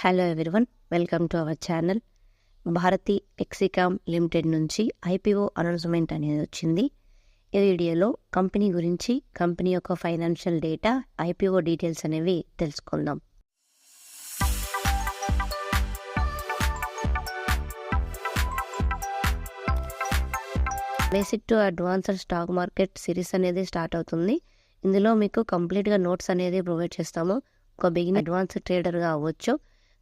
Hello everyone welcome to our channel Bharti Exicom limited నుంచి IPO announcement అనేది వచ్చింది. ఈ వీడియోలో కంపెనీ గురించి కంపెనీ యొక్క ఫైనాన్షియల్ డేటా ఐపీఓ డీటెయిల్స్ అనేవి తెలుసుకుందాం. Basic to advanced stock market series అనేది స్టార్ట్ అవుతుంది. ఇందులో మీకు కంప్లీట్గా నోట్స్ అనేది ప్రొవైడ్ చేస్తాము. ఒక బిగిన్ అడ్వాన్స్ ట్రేడర్గా అవ్వచ్చు.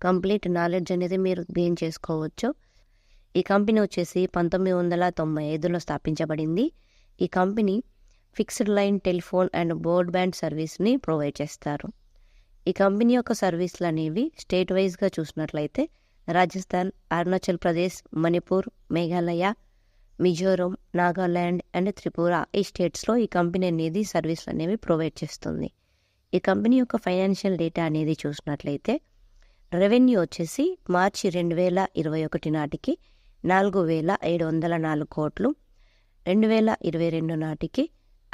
కంప్లీట్ నాలెడ్జ్ అనేది మీరు గెయిన్ చేసుకోవచ్చు. ఈ కంపెనీ వచ్చేసి పంతొమ్మిది వందల తొంభై ఐదులో స్థాపించబడింది. ఈ company fixed line telephone and broadband సర్వీస్ని ప్రొవైడ్ చేస్తారు. ఈ కంపెనీ యొక్క సర్వీసులు అనేవి స్టేట్ వైజ్గా చూసినట్లయితే రాజస్థాన్ అరుణాచల్ ప్రదేశ్ మణిపూర్ మేఘాలయ మిజోరం నాగాల్యాండ్ అండ్ త్రిపుర ఈ స్టేట్స్లో ఈ కంపెనీ అనేది సర్వీసులు అనేవి ప్రొవైడ్ చేస్తుంది. ఈ కంపెనీ యొక్క ఫైనాన్షియల్ డేటా అనేది చూసినట్లయితే రెవెన్యూ వచ్చేసి మార్చి రెండు వేల ఇరవై ఒకటి నాటికి నాలుగు వేల ఏడు వందల నాలుగు కోట్లు రెండు వేల ఇరవై రెండు నాటికి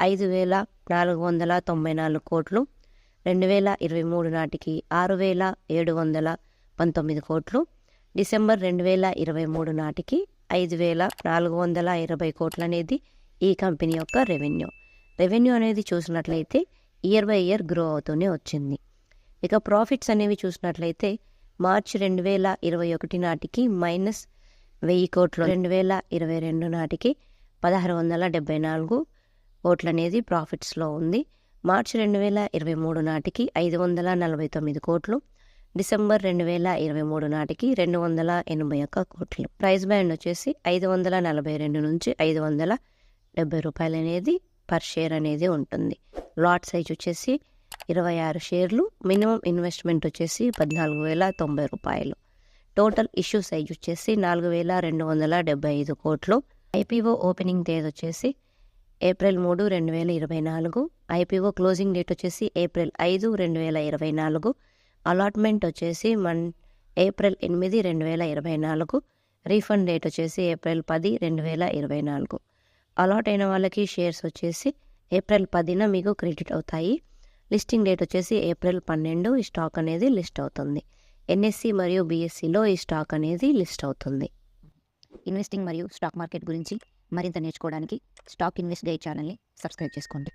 ఐదు వేల నాలుగు వందల తొంభై నాలుగు కోట్లు రెండు వేల ఇరవై మూడు నాటికి ఆరు వేల ఏడు వందల పంతొమ్మిది కోట్లు డిసెంబర్ రెండు వేల ఇరవై మూడు నాటికి ఐదు వేల నాలుగు వందల ఇరవై కోట్లు అనేది ఈ కంపెనీ యొక్క రెవెన్యూ. రెవెన్యూ అనేది చూసినట్లయితే ఇయర్ బై ఇయర్ గ్రో అవుతూనే వచ్చింది. ఇక ప్రాఫిట్స్ అనేవి చూసినట్లయితే మార్చి రెండు వేల ఇరవై ఒకటి నాటికి మైనస్ వెయ్యి కోట్లు రెండు వేల ఇరవై రెండు నాటికి పదహారు వందల డెబ్బై నాలుగు కోట్లు అనేది ప్రాఫిట్స్లో ఉంది. మార్చి రెండు వేల ఇరవై మూడు నాటికి ఐదు వందల నలభై తొమ్మిది కోట్లు డిసెంబర్ రెండు వేల ఇరవై మూడు నాటికి రెండు వందల ఎనభై ఒక్క కోట్లు. ప్రైస్ బ్యాండ్ వచ్చేసి ఐదు వందల నలభై రెండు నుంచి ఐదు వందల డెబ్బై రూపాయలు అనేది పర్ షేర్ అనేది ఉంటుంది. లాట్ సైజ్ వచ్చేసి ఇరవై ఆరు షేర్లు మినిమం ఇన్వెస్ట్మెంట్ వచ్చేసి పద్నాలుగు వేల తొంభై రూపాయలు. టోటల్ ఇష్యూ సైజ్ వచ్చేసి నాలుగు వేల రెండు వందల డెబ్బై ఐదు కోట్లు. ఐపీఓ ఓపెనింగ్ డేట్ వచ్చేసి ఏప్రిల్ మూడు రెండు వేల ఇరవై నాలుగు. ఐపీఓ క్లోజింగ్ డేట్ వచ్చేసి ఏప్రిల్ ఐదు రెండు వేల ఇరవై నాలుగు. అలాట్మెంట్ వచ్చేసి మన్ ఏప్రిల్ ఎనిమిది రెండు వేల ఇరవై నాలుగు. రీఫండ్ డేట్ వచ్చేసి ఏప్రిల్ పది రెండు వేల ఇరవై నాలుగు. అలాట్ అయిన వాళ్ళకి షేర్స్ వచ్చేసి ఏప్రిల్ పదిన మీకు క్రెడిట్ అవుతాయి. లిస్టింగ్ డేట్ వచ్చేసి ఏప్రిల్ పన్నెండు. ఈ స్టాక్ అనేది లిస్ట్ అవుతుంది. ఎన్ఎస్సి మరియు బీఎస్సీలో ఈ స్టాక్ అనేది లిస్ట్ అవుతుంది. ఇన్వెస్టింగ్ మరియు స్టాక్ మార్కెట్ గురించి మరింత నేర్చుకోవడానికి స్టాక్ ఇన్వెస్ట్ గైడ్ ఛానల్ని సబ్స్క్రైబ్ చేసుకోండి.